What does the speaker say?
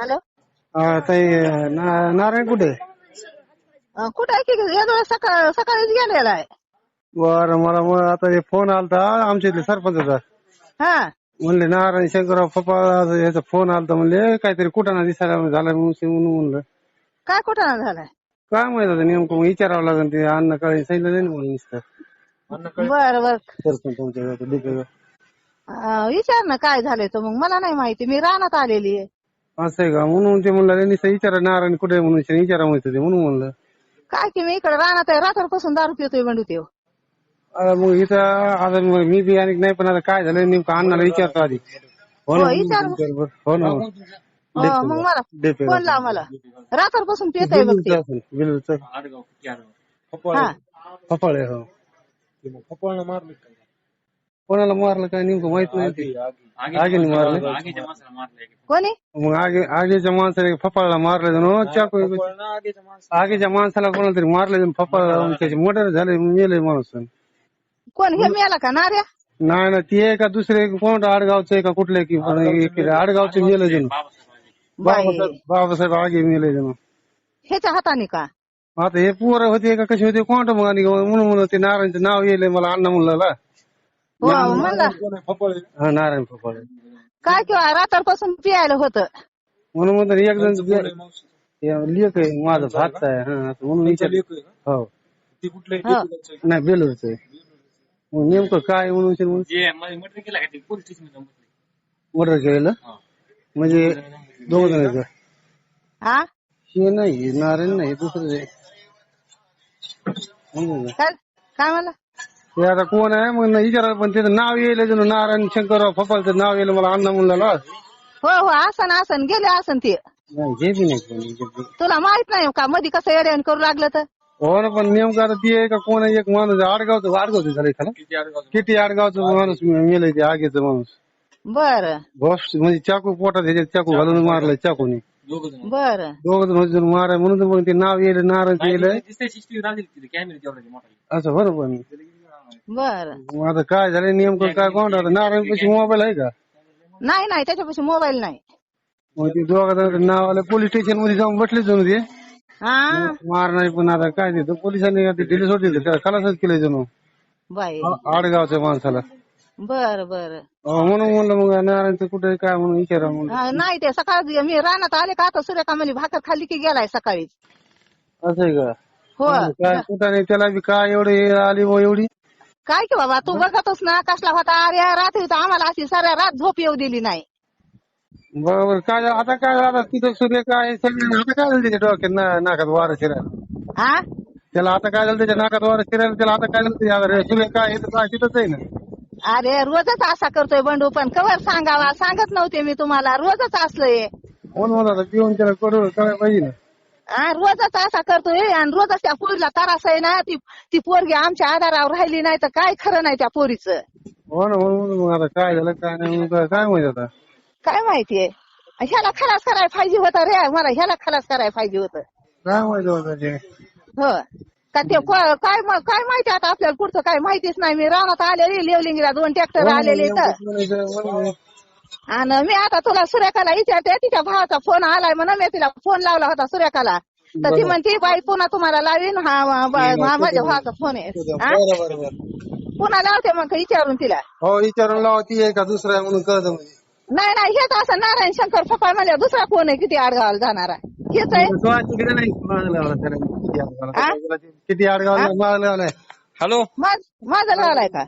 Hello? हा, ताई ना- नारायण कुठे? अं, कुठं आहे की? या सकाळ सकाळीच गेलेला आहे. बर मला मग आता हे फोन आलता आमच्या इथले सरपंचाचा. हा. म्हणले नारायण शंकरराव पप्पा याचा फोन आलता म्हणले काहीतरी कुठाना दिसायला झाला म्हणून म्हणून म्हणलं. काय कुठं झालाय काय माहीत आता नेमकं मग विचारावं लागेल ते अन्न काळे सांगितलं नाही ना मला नुसतं बर बर. सरपंच तुमच्या गावाचं, विचार ना काय झालंय तर मग. मला नाही माहिती मी रानात आलेली आहे. असं आहे का? म्हणून ते म्हणलं नुसतं विचारा नारायण कुठे आहे? म्हणून विचारा म्हणत ते म्हणून म्हणलं. काय की मी इकडे रानात आहे रात्रपासून दारू पितोय म्हणू ते आता मग इथं आता मग मी बी आणि नाही पण आता काय झालं नेमकं अण्णाला विचारतो आधी. हो ना हो, विचार. बरं. हो ना हो, मग मला डेपे फोन लाव मला. रात्रपासून पितोय बघ ते. बिलचं हा. फपाळे हो. कोणाला मारलं काय नेमकं माहीत नाही. ते. आगीने मारलं? कोणी? मग आगे आगीच्या माणसाला फपाळला मारलं जण चाकू आगीच्या माणसाला. कोणाला तरी मारलं जण फपाळ त्याचे मर्डर झाले मेले माणूस. कोण हे मिळाला का नार्या नाही ना ती आहे का दुसरे कोण आडगावचं आहे का कुठले की आडगावचं मेले जण. बाबासाहेब बाबासाहेब आगे मेले जण. ह्याच्या हाताने का? आता हे पोरं होते का कसे होते कोण मग आणि म्हणून म्हणून ते नारायणचं नाव येले मला अण्णा म्हणलं हो म्हणला. हा नारायण फपाळे काय किंवा रात्रपासून पियायला होतं? म्हणून म्हणतात एक जण लेख आहे माझा भात आहे हा असं म्हणून विचार हो. हो. नाही बेलूरच आहे. मग नेमकं काय म्हणून विचार म्हणून मर्डर केलेलं? म्हणजे दोघ जण? हा? हे नाही नारायण नाही दुसरं आहे. म्हणून ना. काय काय म्हणला? ते आता कोण आहे? मग विचारा पण त्याचं नाव येईल जणू नारायण शंकरराव फपालचं नाव येईल मला अण्णा म्हणला हो हो आसन आसन गेले आसन ते. नाही जे बी नाही कोणी, जे बी. तुला माहीत नाही का मध्ये कसं येड्यान करू लागलं तर? हो ना पण नेमकं आता ती आहे का कोण आहे? एक माणूस आडगावचं आडगावचं झालं एखादा किती आडगावचं? माणूस मेलं ते आगीचं माणूस. बर. बॉस म्हणजे चाकू पोटात ह्याच्यात चाकू घालून मारलाय चाकूने. बर. दोघ जण होते जण माराय म्हणून तर मग ते नाव येईल नारायण येईल. असं बरोबर बर. मग आता काय झालं? नेमकं काय कोण आता नारायण पैसे मोबाईल आहे का? नाही नाही त्याच्यापाशी मोबाईल नाही. मग ते दोघा नाव आलं पोलीस स्टेशनमध्ये जाऊन बसले जणू ते. हा? मार नाही पण आता काय ते? पोलिसांनी आता दिले सोडले खलासच केलं जणू. बाई. आडगावच्या माणसाला. बर बर. अहो, म्हणून म्हणलं मग नारायणचं कुठे काय म्हणून विचारा म्हणून. हा, नाही ते सकाळी मी रानात आले का आता सूर्यकामली भाकर खाल्ली की गेलाय सकाळीच असं आहे का? हो काय कुठं नाही त्याला बी काय एवढी आली बुवा एवढी? काय की बाबा तू बघतोस ना कसला होता? अरे रात्री तर आम्हाला अशी साऱ्या रात झोप येऊ दिली नाही. बरोबर काय झालं? आता काय झालं? आता तिथं सूर्य काय सगळं आता काय झालं त्याच्या डोक्यात? ना- नाकात वारं शिरायला. हा त्याला आता काय झालं? त्याच्या नाकात वारं शिरायला त्याला आता काय झालं? त्याच्या आता सूर्य काय तर काय तिथंच आहे ना. अरे रोजच असा करतोय बंडू पण कवर सांगावा? सांगत नव्हते मी तुम्हाला रोजच असलंय. म्हणत होता? पिऊन त्याला करू कळायला पाहिजे ना. रोजच असा करतोय आणि रोजच त्या पोरीला त्रास आहे ना ती ती पोरगी आमच्या आधारावर राहिली नाही तर काय खरं नाही त्या पोरीचं? हो ना म्हणून म्हणून मग आता काय झालं काय नाही मग काय- काय माहिती आता? काय माहितीये? ह्याला खलास करायला पाहिजे होतं रे मला ह्याला खलास करायला पाहिजे होतं. काय माहिती ते? हो. का ते को- काय म- काय माहिती आता आपल्याला पुढचं काय माहितीच नाही. मी रानात आलेली लेवलिंगला दोन ट्रॅक्टर आलेले तर आणि मी आता तुला सुरेखाला विचारते तिच्या भावाचा फोन आलाय म्हणून मी तिला फोन लावला होता सुरेखाला. तर ती म्हणते बाई पुन्हा तुम्हाला लावीन हा माझ्या भावाचा फोन आहे. हा? पुन्हा लावते मग विचारून तिला. हो विचारून लावा ती आहे का दुसरा म्हणून कळतं म्हणजे. नाही नाही हेच असं नारायण शंकर पप्पा म्हणल्या दुसरा कोण आहे किती आडगावाला जाणार. आहे. हेच आहे. किती लावलाय हॅलो? माझ- माझा लावलाय का?